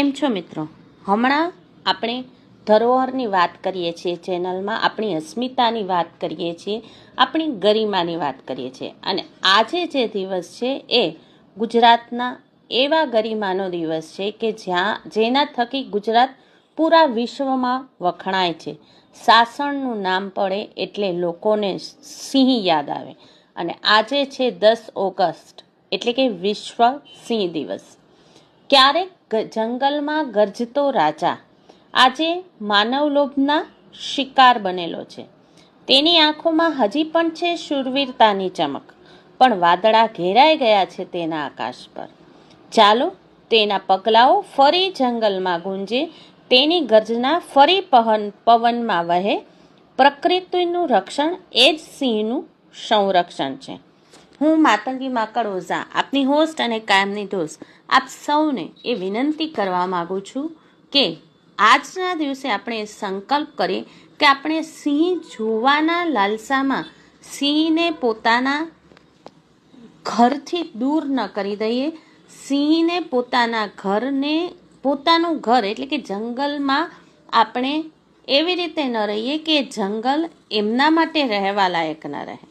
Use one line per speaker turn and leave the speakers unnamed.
છો મિત્રો? હમણાં આપણે ધરોહરની વાત કરીએ છીએ, ચેનલમાં આપણી અસ્મિતાની વાત કરીએ છીએ, આપણી ગરિમાની વાત કરીએ છીએ. અને આજે જે દિવસ છે એ ગુજરાતના એવા ગરિમાનો દિવસ છે કે જ્યાં, જેના થકી ગુજરાત પૂરા વિશ્વમાં વખણાય છે. સાસણનું નામ પડે એટલે લોકોને સિંહ યાદ આવે. અને આજે છે દસ ઓગસ્ટ, એટલે કે વિશ્વ સિંહ દિવસ. ક્યારેક જંગલમાં ગરજતો રાજા આજે માનવલોભના શિકાર બનેલો છે. તેની આંખોમાં હજી પણ છે શૂરવીરતાની ચમક, પણ વાદળા ઘેરાઈ ગયા છે તેના આકાશ પર. ચાલો તેના પગલાઓ ફરી જંગલમાં ગુંજે, તેની ગર્જના ફરી પહન, પવનમાં વહે. પ્રકૃતિનું રક્ષણ એ જ સિંહનું સંરક્ષણ છે. હું માતંગી માકડ ઓઝા આપની હોસ્ટ અને કાયમની દોસ્ત આપ સૌને એ વિનંતી કરવા માગું છું કે આજના દિવસે આપણે સંકલ્પ કરીએ કે આપણે સિંહ જોવાના લાલસામાં સિંહને પોતાના ઘરથી દૂર ન કરી દઈએ. સિંહને પોતાના ઘરને, પોતાનું ઘર એટલે કે જંગલમાં આપણે એવી રીતે ન રહીએ કે જંગલ એમના માટે રહેવા લાયક ન રહે.